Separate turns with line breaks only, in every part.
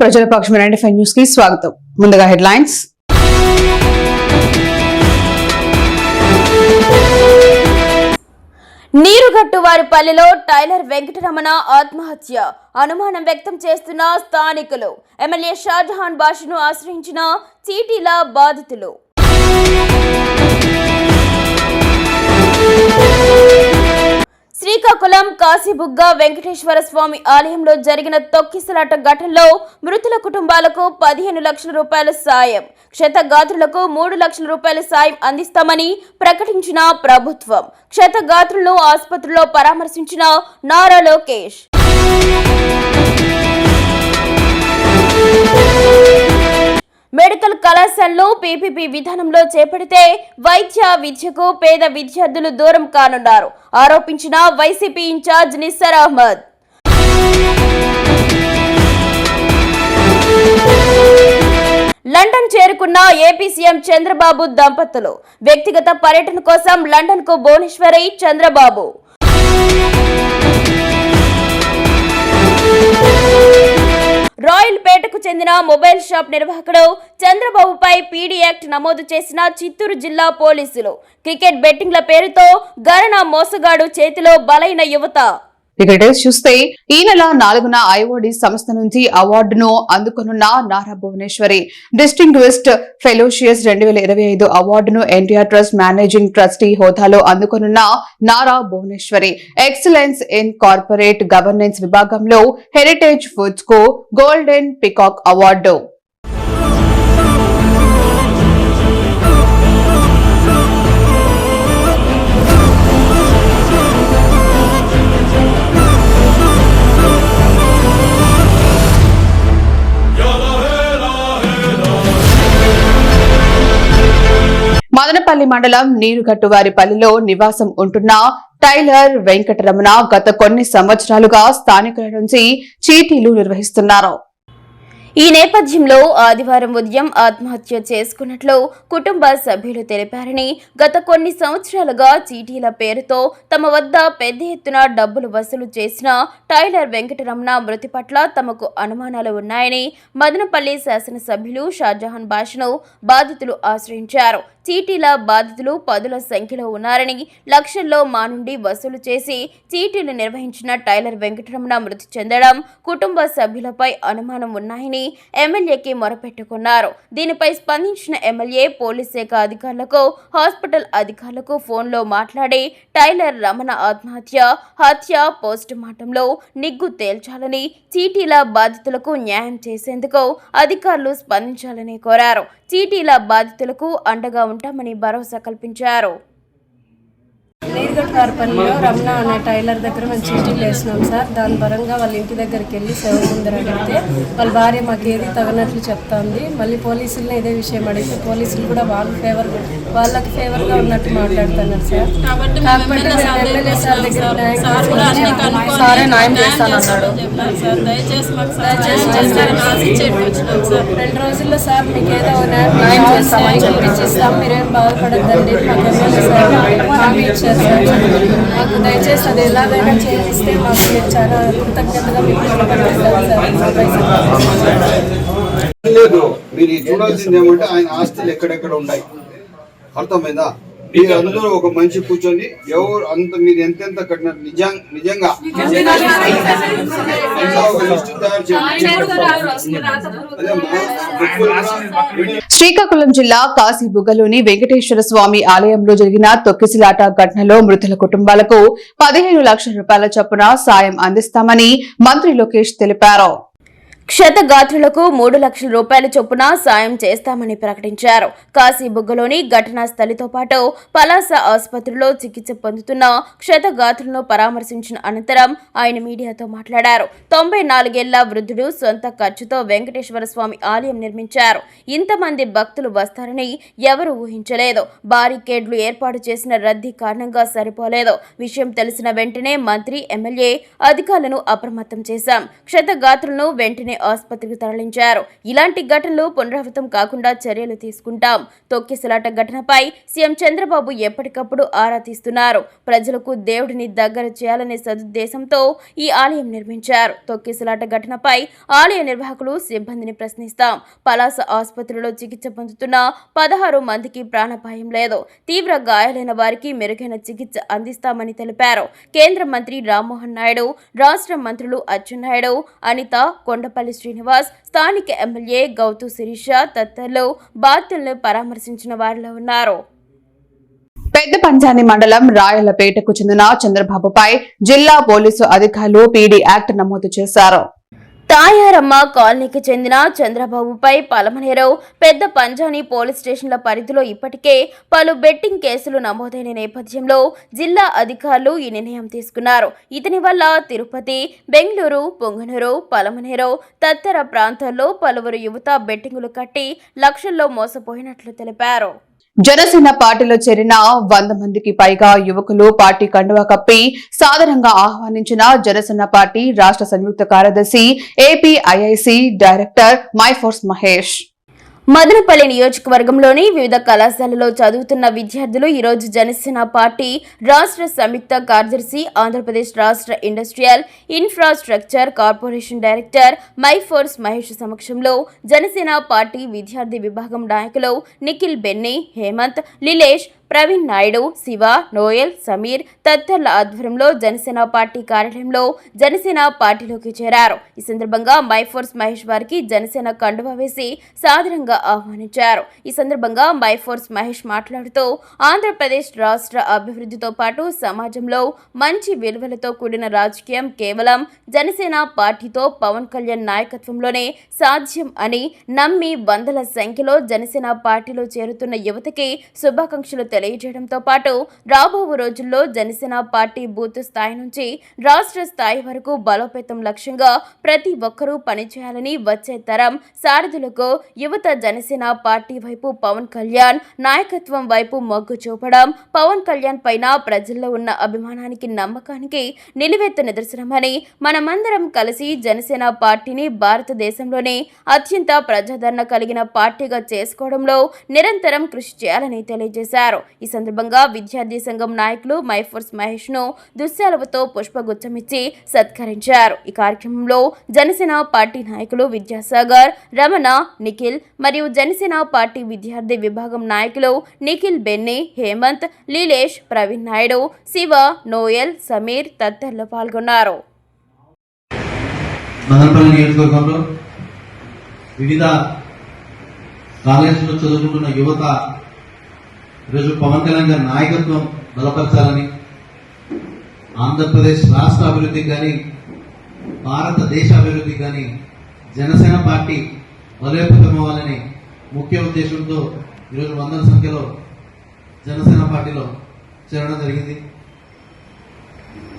ప్రజల పక్షం ninety five న్యూస్కి స్వాగతం. ముందుగా హెడ్లైన్స్.
నీరుగట్టు వారి పల్లెలో టైలర్ వెంకటరమణ ఆత్మహత్య అనుమానం వ్యక్తం చేస్తున్న స్థానికులు. ఎమ్మెల్యే షాజహాన్ భాషను ఆశ్రయించిన చీటీల బాధితులు. శ్రీకాకుళం కాశీబుగ్గ వెంకటేశ్వర స్వామి ఆలయంలో జరిగిన తొక్కిసలాట ఘటనలో మృతుల కుటుంబాలకు పదిహేను లక్షల రూపాయల సాయం క్షతగాత్రులకు మూడు లక్షల రూపాయల సాయం అందిస్తామని ప్రకటించిన ప్రభుత్వం. క్షతగాత్రులను ఆసుపత్రిలో పరామర్శించిన నారా లోకేష్. మెడికల్ కళాశాలలో పీపీపీ విధానంలో చేపడితే వైద్య విద్యకు పేద విద్యార్థులు దూరం కానున్నారు. ఆరోపించిన YCP incharge Nissar Ahmed. London చేరుకున్న ఏపీ సీఎం చంద్రబాబు దంపతులు. వ్యక్తిగత పర్యటన కోసం లండన్కు భువనేశ్వరి చంద్రబాబు. చెందిన మొబైల్ షాప్ నిర్వాహకుడు చంద్రబాబుపై పీడీ యాక్ట్ నమోదు చేసిన చిత్తూరు జిల్లా పోలీసులు. క్రికెట్ బెట్టింగ్ల పేరుతో గరణ మోసగాడు చేతిలో బలైన యువత.
ఇక చూస్తే ఈ నెల నాలుగున ఐఓడి సంస్థ నుంచి అవార్డును అందుకొనున్న నారా భువనేశ్వరి. డిస్టింగ్విస్ట్ ఫెలోషియస్ రెండు వేల ఇరవై ఐదు అవార్డును ఎన్టీఆర్ ట్రస్ట్ మేనేజింగ్ ట్రస్టీ హోదాలో అందుకొనున్న Nara Bhuvaneswari. Excellence in corporate governance విభాగంలో హెరిటేజ్ ఫుడ్స్కు గోల్డెన్ పికాక్ అవార్డు. మదనపల్లి మండలం నీరుగట్టువారిపల్లిలో నివాసం ఉంటున్న టైలర్ వెంకటరమణ గత కొన్ని సంవత్సరాలుగా స్థానికుల నుంచి చీటీలు నిర్వహిస్తున్నారు.
ఈ నేపథ్యంలో ఆదివారం ఉదయం ఆత్మహత్య చేసుకున్నట్లు కుటుంబ సభ్యులు తెలిపారని గత కొన్ని సంవత్సరాలుగా చీటీల పేరుతో తమ వద్ద పెద్ద ఎత్తున డబ్బులు వసూలు చేసిన టైలర్ వెంకటరమణ మృతి పట్ల తమకు అనుమానాలు ఉన్నాయని మదనపల్లి శాసనసభ్యులు షాజహాన్ బాషను బాధితులు ఆశ్రయించారు. చీటీల బాధితులు పదుల సంఖ్యలో ఉన్నారని లక్షల్లో మా నుండి వసూలు చేసి చీటీలు నిర్వహించిన టైలర్ వెంకటరమణ మృతి చెందడం కుటుంబ సభ్యులపై అనుమానం ఉన్నాయని ఎమ్మెల్యేకి మొరపెట్టుకున్నారు. దీనిపై స్పందించిన ఎమ్మెల్యే పోలీస్ శాఖ అధికారులకు హాస్పిటల్ అధికారులకు ఫోన్లో మాట్లాడి టైలర్ రమణ ఆత్మహత్య హత్య పోస్ట్ మార్టంలో నిగ్గు తేల్చాలని చీటీల బాధితులకు న్యాయం చేసేందుకు అధికారులు స్పందించాలని కోరారు. చీటీల బాధితులకు అండగా ఉంటామని భరోసా కల్పించారు.
నీరుగట్ రమణ అనే టైలర్ దగ్గర మేము చీటీలు వేసినాం సార్. దాని పరంగా వాళ్ళ ఇంటి దగ్గరికి వెళ్ళి సేవ ముందర అడిగితే వాళ్ళ భార్య మాకు ఏది తగినట్లు చెప్తాంది. మళ్ళీ పోలీసులను ఇదే విషయం అడిగితే పోలీసులు కూడా వాళ్ళ ఫేవర్ వాళ్ళకి ఫేవర్గా ఉన్నట్టు మాట్లాడుతున్నారు సార్. కాకపోతే
మేము
మేము ఎమ్మెల్యే సార్ దగ్గర
సార్.
న్యాయం చేస్తానన్నాడు. రెండు రోజుల్లో సార్ మీకు ఏదో న్యాయం చేస్తామని చెప్పించిస్తాం మీరేం బాధపడద్దండి. మాకు ఎమ్మెల్యే సార్ హామీ ఇచ్చారు. సార్ మాకు దయచేసి అది ఎలాగైనా చేయిస్తే మాకు మీరు చాలా కృతజ్ఞతగా మీకు
లేదు మీరు చూడాల్సింది ఏమంటే ఆయన ఆస్తులు ఎక్కడెక్కడ ఉన్నాయి? అర్థమైందా? మీరు అందరూ ఒక మనిషి కూర్చొని ఎవరు అంత మీరు ఎంతెంత కట్టినారు నిజం నిజంగా
శ్రీకాకుళం జిల్లా కాశీబుగ్గలోని వెంకటేశ్వర స్వామి ఆలయంలో జరిగిన తొక్కిసిలాట ఘటనలో మృతుల కుటుంబాలకు పదిహేను లక్షల రూపాయల చొప్పున సాయం అందిస్తామని మంత్రి లోకేష్ తెలిపారు.
క్షతగాత్రులకు మూడు లక్షల రూపాయల చొప్పున సాయం చేస్తామని ప్రకటించారు. కాశీబుగ్గలోని ఘటనా స్థలితో పాటు పలాస ఆసుపత్రిలో చికిత్స పొందుతున్న క్షతగాత్రులను పరామర్శించిన అనంతరం ఆయన మీడియాతో మాట్లాడారు. తొంభై నాలుగేళ్ళ వృద్ధుడు సొంత ఖర్చుతో వెంకటేశ్వర స్వామి ఆలయం నిర్మించారు. ఇంతమంది భక్తులు వస్తారని ఎవరు ఊహించలేదు. బారికేడ్లు ఏర్పాటు చేసిన రద్దీ కారణంగా సరిపోలేదు. విషయం తెలిసిన వెంటనే మంత్రి ఎమ్మెల్యే అధికారులను అప్రమత్తం చేశాం. క్షతగాత్రులను వెంటనే ఆసుపత్రికి తరలించారు. ఇలాంటి ఘటనలు పునరావృతం కాకుండా చర్యలు తీసుకుంటాం. తొక్కిసలాట ఘటనపై సీఎం చంద్రబాబు ఎప్పటికప్పుడు ఆరా తీస్తున్నారు. ప్రజలకు దేవుడిని దగ్గర చేయాలనే సదుద్దేశంతో ఈ ఆలయం నిర్మించారు. తొక్కిసలాట ఘటనపై ఆలయ నిర్వాహకులు సిబ్బందిని ప్రశ్నిస్తాం. పలాస ఆసుపత్రిలో చికిత్స పొందుతున్న పదహారు మందికి ప్రాణాపాయం లేదు. తీవ్ర గాయాలైన వారికి మెరుగైన చికిత్స అందిస్తామని తెలిపారు. కేంద్ర మంత్రి రామ్మోహన్ నాయుడు రాష్ట్ర మంత్రులు అచ్చెన్నాయుడు అనిత కొండపల్లి శ్రీనివాస్ స్థానిక ఎమ్మెల్యే గౌతు శిరీష తదితరులు బాధితులను పరామర్శించిన వారిలో ఉన్నారు.
పెద్ద పంజాని మండలం రాయలపేటకు చెందిన చంద్రబాబుపై జిల్లా పోలీసు అధికారులు పీడీ యాక్ట్ నమోదు చేశారు.
తాయారమ్మ కాలనీకి చెందిన చంద్రబాబుపై పలమనేరు పెద్ద పంజాని పోలీస్ స్టేషన్ల పరిధిలో ఇప్పటికే పలు బెట్టింగ్ కేసులు నమోదైన నేపథ్యంలో జిల్లా అధికారులు ఈ నిర్ణయం తీసుకున్నారు. ఇతని వల్ల తిరుపతి బెంగళూరు పొంగనూరు పలమనేరు తదితర ప్రాంతాల్లో పలువురు యువత బెట్టింగులు కట్టి లక్షల్లో మోసపోయినట్లు తెలిపారు.
జనసేన పార్టీలో చేరిన వంద మందికి పైగా యువకులు పార్టీ కండువా కప్పి సాధారణంగా ఆహ్వానించిన జనసేన పార్టీ రాష్ట్ర సంయుక్త కార్యదర్శి ఏపీఐఐసి డైరెక్టర్ మైఫోర్స్ మహేష్.
మదనపల్లి నియోజకవర్గంలోని వివిధ కళాశాలలో చదువుతున్న విద్యార్థులు ఈరోజు జనసేన పార్టీ రాష్ట్ర సంయుక్త కార్యదర్శి ఆంధ్రప్రదేశ్ రాష్ట్ర industrial infrastructure corporation director Myforce Mahesh సమక్షంలో జనసేన పార్టీ విద్యార్థి విభాగం నాయకులు నిఖిల్ బెన్నీ హేమంత్ లిలేష్ ప్రవీణ్ నాయుడు శివ నోయల్ సమీర్ తదితరుల ఆధ్వర్యంలో జనసేన పార్టీ కార్యాలయంలో జనసేన పార్టీలోకి చేరారు. ఈ సందర్భంగా మైఫోర్స్ మహేష్ వారికి జనసేన కండువా వేసి సాదరంగా ఆహ్వానించారు. ఈ సందర్భంగా మైఫోర్స్ మహేష్ మాట్లాడుతూ ఆంధ్రప్రదేశ్ రాష్ట్ర అభివృద్ధితో పాటు సమాజంలో మంచి విలువలతో కూడిన రాజకీయం కేవలం జనసేన పార్టీతో పవన్ కళ్యాణ్ నాయకత్వంలోనే సాధ్యం అని నమ్మి వందల సంఖ్యలో జనసేన పార్టీలో చేరుతున్న యువతకి శుభాకాంక్షలు తెలియజేయడంతో పాటు రాబో రోజుల్లో జనసేన పార్టీ బూత్ స్థాయి నుంచి రాష్ట్ర స్థాయి వరకు బలోపేతం లక్ష్యంగా ప్రతి ఒక్కరూ పనిచేయాలని వచ్చే తరం సారథులకు యువత జనసేన పార్టీ వైపు పవన్ కళ్యాణ్ నాయకత్వం వైపు మొగ్గు చూపడం పవన్ కళ్యాణ్ పైన ప్రజల్లో ఉన్న అభిమానానికి నమ్మకానికి నిలువెత్తు నిదర్శనమని మనమందరం కలిసి జనసేన పార్టీని భారతదేశంలోనే అత్యంత ప్రజాదరణ కలిగిన పార్టీగా చేసుకోవడంలో నిరంతరం కృషి చేయాలని తెలియజేశారు. ఈ సందర్భంగా విద్యార్థి సంఘం నాయకులు మైఫోర్స్ మహేష్ను దుశ్శాలవతో పుష్పగుచ్చమిచ్చి సత్కరించారు. ఈ కార్యక్రమంలో జనసేన పార్టీ నాయకులు విద్యాసాగర్ రమణ నిఖిల్ మరియు జనసేన పార్టీ విద్యార్థి విభాగం నాయకులు నిఖిల్ బెన్ని హేమంత్ లీలేష్ ప్రవీణ్ నాయుడు శివ నోయల్ సమీర్ తదితరులు పాల్గొన్నారు.
మదనపల్లి నియోజకవర్గంలో వివిధ కాలేజీలో చదువుకుంటున్న యువత ఈరోజు పవన్ కళ్యాణ్ గారి నాయకత్వం బలపరచాలని ఆంధ్రప్రదేశ్ రాష్ట్ర అభివృద్ధికి కానీ భారతదేశ అభివృద్ధికి కానీ జనసేన పార్టీ బలోపేతం అవ్వాలని ముఖ్య ఉద్దేశంతో ఈరోజు వందల సంఖ్యలో జనసేన పార్టీలో చేరడం జరిగింది.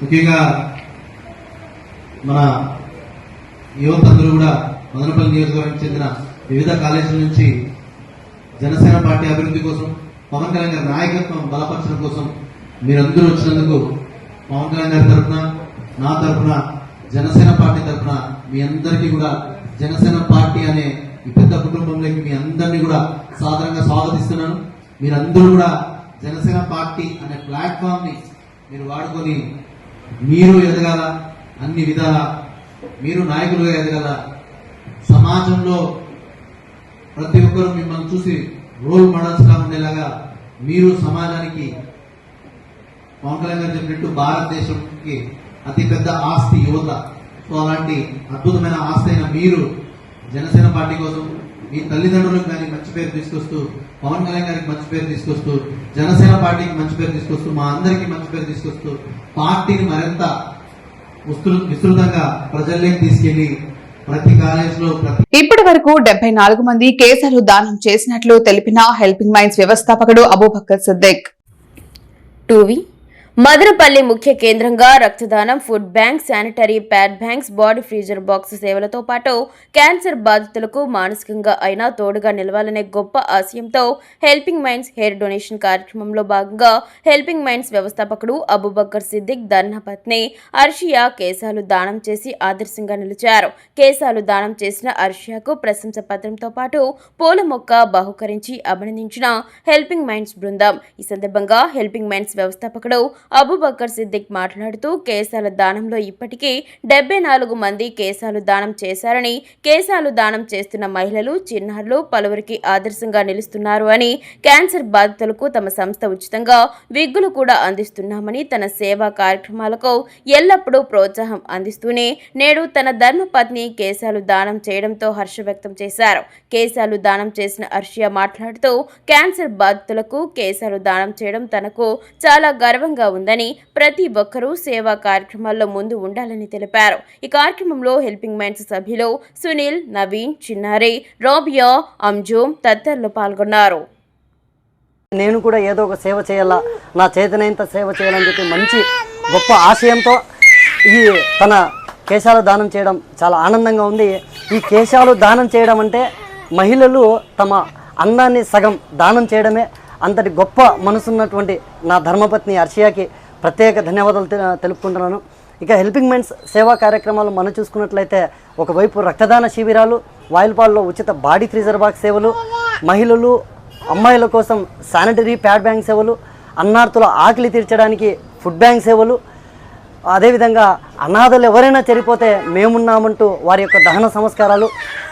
ముఖ్యంగా మన యువత అందరూ కూడా మదనపల్లి నియోజకవర్గానికి చెందిన వివిధ కాలేజీల నుంచి జనసేన పార్టీ అభివృద్ధి కోసం పవన్ కళ్యాణ్ గారి నాయకత్వం బలపరచడం కోసం మీరందరూ వచ్చినందుకు పవన్ కళ్యాణ్ గారి తరఫున నా తరఫున జనసేన పార్టీ తరఫున మీ అందరికీ కూడా జనసేన పార్టీ అనే ఈ పెద్ద కుటుంబంలోకి మీ అందరినీ కూడా సాధారణంగా స్వాగతిస్తున్నాను. మీరందరూ కూడా జనసేన పార్టీ అనే ప్లాట్ఫామ్ని మీరు వాడుకొని మీరు ఎదగాల అన్ని విధాల మీరు నాయకులుగా ఎదగాల. సమాజంలో ప్రతి ఒక్కరూ మిమ్మల్ని చూసి రోల్ మోడల్స్గా ఉండేలాగా మీరు సమాజానికి పవన్ కళ్యాణ్ గారు చెప్పినట్టు భారతదేశంకి అతిపెద్ద ఆస్తి యువత. సో అలాంటి అద్భుతమైన ఆస్తి అయిన మీరు జనసేన పార్టీ కోసం మీ తల్లిదండ్రులకు కానీ మంచి పేరు తీసుకొస్తూ పవన్ కళ్యాణ్ గారికి మంచి పేరు తీసుకొస్తూ జనసేన పార్టీకి మంచి పేరు తీసుకొస్తూ మా అందరికీ మంచి పేరు తీసుకొస్తూ పార్టీని మరింత విస్తృ- విస్తృతంగా ప్రజల్లోకి తీసుకెళ్ళి
ఇప్పటి వరకు డెబ్బై నాలుగు మంది కేసులు దానం చేసినట్లు తెలిపిన హెల్పింగ్ మైండ్స్ వ్యవస్థాపకుడు అబూబక్కర్ సిద్దిక్.
టూవీ మదనపల్లి ముఖ్య కేంద్రంగా రక్తదానం food bank sanitary pad banks body freezer box సేవలతో పాటు క్యాన్సర్ బాధితులకు మానసికంగా అయినా తోడుగా నిలవాలనే గొప్ప ఆశయంతో హెల్పింగ్ మైండ్స్ హెయిర్ డొనేషన్ కార్యక్రమంలో భాగంగా హెల్పింగ్ మైండ్స్ వ్యవస్థాపకుడు అబుబక్కర్ సిద్దిక్ ధర్మపత్ని అర్షియా కేశాలు దానం చేసి ఆదర్శంగా నిలిచారు. కేశాలు దానం చేసిన అర్షియాకు ప్రశంస పత్రంతో పాటు పూల మొక్క బహుకరించి అభినందించిన హెల్పింగ్ మైండ్స్ బృందం. ఈ సందర్భంగా హెల్పింగ్ మైండ్స్ వ్యవస్థాపకుడు అబుబక్కర్ సిద్దిక్ మాట్లాడుతూ కేశాల దానంలో ఇప్పటికీ డెబ్బై నాలుగు మంది కేశాలు దానం చేశారని కేశాలు దానం చేస్తున్న మహిళలు చిన్నారులు పలువురికి ఆదర్శంగా నిలుస్తున్నారు అని క్యాన్సర్ బాధితులకు తమ సంస్థ ఉచితంగా విగ్గులు కూడా అందిస్తున్నామని తన సేవా కార్యక్రమాలకు ఎల్లప్పుడూ ప్రోత్సాహం అందిస్తూనే నేడు తన ధర్మపత్ని కేశాలు దానం చేయడంతో హర్ష వ్యక్తం చేశారు. కేశాలు దానం చేసిన అర్షియా మాట్లాడుతూ క్యాన్సర్ బాధితులకు కేశాలు దానం చేయడం తనకు చాలా గర్వంగా ఉందని ప్రతి ఒక్కరూ సేవా కార్యక్రమాల్లో ముందు ఉండాలని తెలిపారు. ఈ కార్యక్రమంలో హెల్పింగ్ మైండ్స్ సభ్యులు సునీల్ నవీన్ చిన్నారి రాబియా అంజుమ్ తదితరులు పాల్గొన్నారు.
నేను కూడా ఏదో ఒక సేవ చేయాలా? నా చేతనైనంత సేవ చేయాలని చెప్పి మంచి గొప్ప ఆశయంతో ఈ తన కేశాలు దానం చేయడం చాలా ఆనందంగా ఉంది. ఈ కేశాలు దానం చేయడం అంటే మహిళలు తమ అందాన్ని సగం దానం చేయడమే. అంతటి గొప్ప మనసున్నటువంటి నా ధర్మపత్ని అర్షియాకి ప్రత్యేక ధన్యవాదాలు తెలుపుకుంటున్నాను. ఇక హెల్పింగ్ మెన్స్ సేవా కార్యక్రమాలు మనం చూసుకున్నట్లయితే ఒకవైపు రక్తదాన శిబిరాలు వాయిల్పాల్లో ఉచిత బాడీ ఫ్రీజర్ బాక్స్ సేవలు మహిళలు అమ్మాయిల కోసం శానిటరీ ప్యాడ్ బ్యాంక్ సేవలు అన్నార్థుల ఆకలి తీర్చడానికి ఫుడ్ బ్యాంక్ సేవలు అదేవిధంగా అనాథలు ఎవరైనా చనిపోతే మేమున్నామంటూ వారి యొక్క దహన సంస్కారాలు.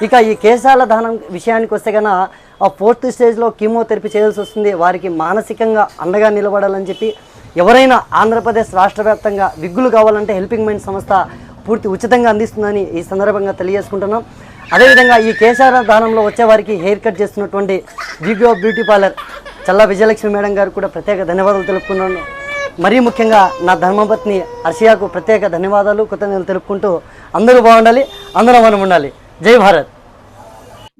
ఇక ఈ కేశాల దహనం విషయానికి వస్తే కన్నా ఆ ఫోర్త్ స్టేజ్లో కీమోథెరపీ చేయాల్సి వస్తుంది. వారికి మానసికంగా అండగా నిలబడాలని చెప్పి ఎవరైనా ఆంధ్రప్రదేశ్ రాష్ట్ర వ్యాప్తంగా విగ్గులు కావాలంటే హెల్పింగ్ మైండ్ సంస్థ పూర్తి ఉచితంగా అందిస్తుందని ఈ సందర్భంగా తెలియజేసుకుంటున్నాం. అదేవిధంగా ఈ కేశార దానంలో వచ్చే వారికి హెయిర్ కట్ చేస్తున్నటువంటి Vigo beauty parlour Challa Vijayalakshmi madam గారు కూడా ప్రత్యేక ధన్యవాదాలు తెలుపుకున్నాను మరీ ముఖ్యంగా నా ధర్మపత్ని అర్షియాకు ప్రత్యేక ధన్యవాదాలు కృతజ్ఞతలు తెలుపుకుంటూ అందరూ బాగుండాలి అందరూ మనం ఉండాలి. జై భారత్.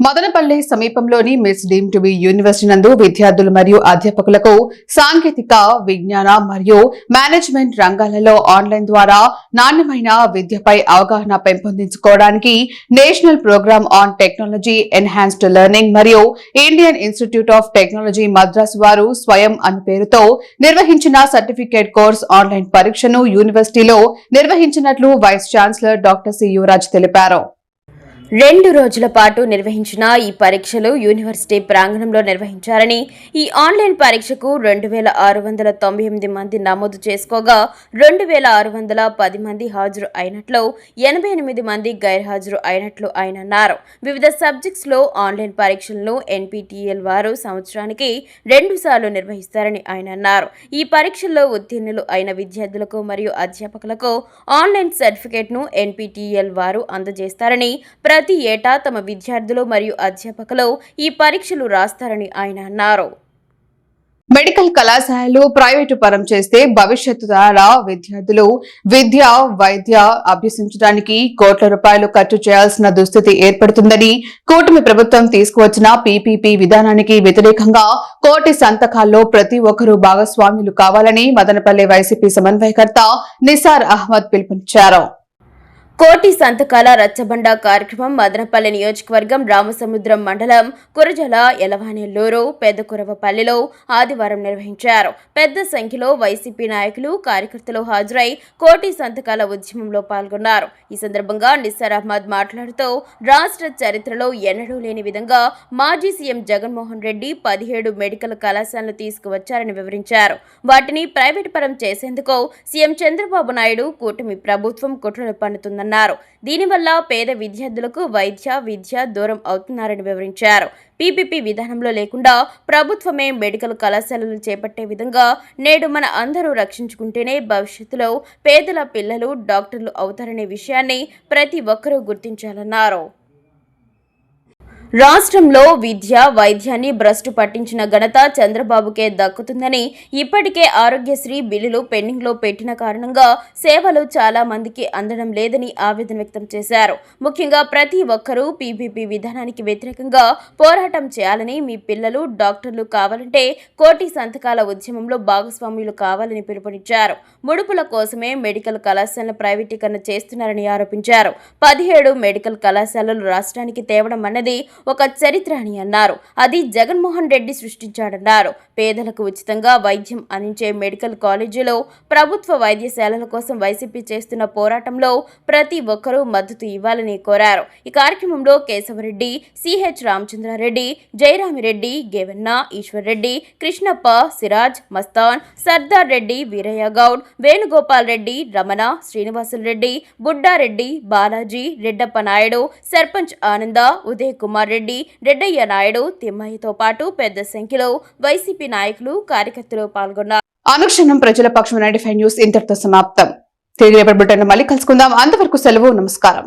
మదనపల్లి సమీపంలోని MITS deemed to be university నందు విద్యార్థులు మరియు అధ్యాపకులకు సాంకేతిక విజ్ఞాన మరియు మేనేజ్మెంట్ రంగాలలో ఆన్లైన్ ద్వారా నాణ్యమైన విద్యపై అవగాహన పెంపొందించుకోవడానికి national programme on technology enhanced learning మరియు Indian institute of technology Madras వారు స్వయం అను పేరుతో నిర్వహించిన సర్టిఫికేట్ కోర్స్ ఆన్లైన్ పరీక్షను యూనివర్సిటీలో నిర్వహించినట్లు vice chancellor doctor C Yuvaraj తెలిపారు.
రెండు రోజుల పాటు నిర్వహించిన ఈ పరీక్షలు యూనివర్సిటీ ప్రాంగణంలో నిర్వహించారని ఈ ఆన్లైన్ పరీక్షకు రెండు వేల ఆరు వందల తొంభై ఎనిమిది మంది నమోదు చేసుకోగా రెండు వేల ఆరు వందల పది మంది హాజరు అయినట్లు ఎనభై ఎనిమిది మంది గైర్హాజరు అయినట్లు ఆయన అన్నారు. వివిధ సబ్జెక్ట్స్లో ఆన్లైన్ పరీక్షలను ఎన్పిటిఎల్ వారు సంవత్సరానికి రెండు సార్లు నిర్వహిస్తారని ఆయన అన్నారు. ఈ పరీక్షల్లో ఉత్తీర్ణులు అయిన విద్యార్థులకు మరియు అధ్యాపకులకు ఆన్లైన్ సర్టిఫికేట్ను ఎన్పిటిఎల్ వారు అందజేస్తారని ప్రతి ఏటా తమ విద్యార్థులు మరియు అధ్యాపకులు ఈ పరీక్షలు రాస్తారని ఆయన అన్నారు.
మెడికల్ కళాశాలలు ప్రైవేటు పరం చేస్తే భవిష్యత్తు ద్వారా విద్యార్థులు విద్య వైద్య అభ్యసించడానికి కోట్ల రూపాయలు ఖర్చు చేయాల్సిన దుస్థితి ఏర్పడుతుందని కూటమి ప్రభుత్వం తీసుకువచ్చిన పీపీపీ విధానానికి వ్యతిరేకంగా కోటి సంతకాల్లో ప్రతి ఒక్కరూ భాగస్వాములు కావాలని మదనపల్లి వైసీపీ సమన్వయకర్త నిసార్ అహ్మద్ పిలుపునిచ్చారు.
కోటి సంతకాల రచ్చబండ కార్యక్రమం మదనపల్లి నియోజకవర్గం రామసముద్రం మండలం కురజల ఎలవానెల్లూరు పెద్దకురవపల్లిలో ఆదివారం నిర్వహించారు. పెద్ద సంఖ్యలో వైసీపీ నాయకులు కార్యకర్తలు హాజరై కోటి సంతకాల ఉద్యమంలో పాల్గొన్నారు. ఈ సందర్భంగా నిస్సార్ అహ్మద్ మాట్లాడుతూ రాష్ట్ర చరిత్రలో ఎన్నడూ లేని విధంగా మాజీ సీఎం జగన్మోహన్ రెడ్డి పదిహేడు మెడికల్ కళాశాలను తీసుకువచ్చారని వివరించారు. వాటిని ప్రైవేట్ పరం చేసేందుకు సీఎం చంద్రబాబు నాయుడు కూటమి ప్రభుత్వం కుట్రలు చేస్తోందన్నారు దీనివల్ల పేద విద్యార్థులకు వైద్య విద్య దూరం అవుతున్నారని వివరించారు. పీపీపీ విధానంలో లేకుండా ప్రభుత్వమే మెడికల్ కళాశాలలు చేపట్టే విధంగా నేడు మన అందరూ రక్షించుకుంటేనే భవిష్యత్తులో పేదల పిల్లలు డాక్టర్లు అవుతారనే విషయాన్ని ప్రతి ఒక్కరూ గుర్తించాలన్నారు. రాష్ట్రంలో విద్య వైద్యాన్ని భ్రష్టు పట్టించిన ఘనత చంద్రబాబుకే దక్కుతుందని ఇప్పటికే ఆరోగ్యశ్రీ బిల్లులు పెండింగ్లో పెట్టిన కారణంగా సేవలు చాలా మందికి అందడం లేదని ఆవేదన వ్యక్తం చేశారు. ముఖ్యంగా ప్రతి ఒక్కరూ పీపీపీ విధానానికి వ్యతిరేకంగా పోరాటం చేయాలని మీ పిల్లలు డాక్టర్లు కావాలంటే కోటి సంతకాల ఉద్యమంలో భాగస్వాములు కావాలని పిలుపునిచ్చారు. ముడుపుల కోసమే మెడికల్ కళాశాలను ప్రైవేటీకరణ చేస్తున్నారని ఆరోపించారు. పదిహేడు మెడికల్ కళాశాలలు రాష్ట్రానికి తేవడం అన్నది ఒక చరిత్ర అని అన్నారు. అది జగన్మోహన్ రెడ్డి సృష్టించాడన్నారు. పేదలకు ఉచితంగా వైద్యం అందించే మెడికల్ కాలేజీలో ప్రభుత్వ వైద్యశాలల కోసం వైసీపీ చేస్తున్న పోరాటంలో ప్రతి ఒక్కరూ మద్దతు ఇవ్వాలని కోరారు. ఈ కార్యక్రమంలో కేశవరెడ్డి సిహెచ్ రామచంద్రారెడ్డి జయరామిరెడ్డి గేవన్న ఈశ్వర్రెడ్డి కృష్ణప్ప సిరాజ్ మస్తాన్ సర్దార్ రెడ్డి వీరయ్య గౌడ్ వేణుగోపాల్ రెడ్డి రమణ శ్రీనివాసులు రెడ్డి బుడ్డారెడ్డి బాలాజీ రెడ్డప్ప నాయుడు సర్పంచ్ ఆనంద ఉదయ్ కుమార్ రెడ్డి రెడ్డయ్య నాయుడు తిమ్మయ్యతో పాటు పెద్ద సంఖ్యలో వైసీపీ నాయకులు కార్యకర్తలు పాల్గొన్నారు.
అనుక్షణం ప్రజల పక్షం నైన్టీ ఫైవ్ న్యూస్ ఇంతటితో సమాప్తం. తిరిగి రేపటి మళ్ళీ కలుసుకుందాం. అంతవరకు సెలవు నమస్కారం.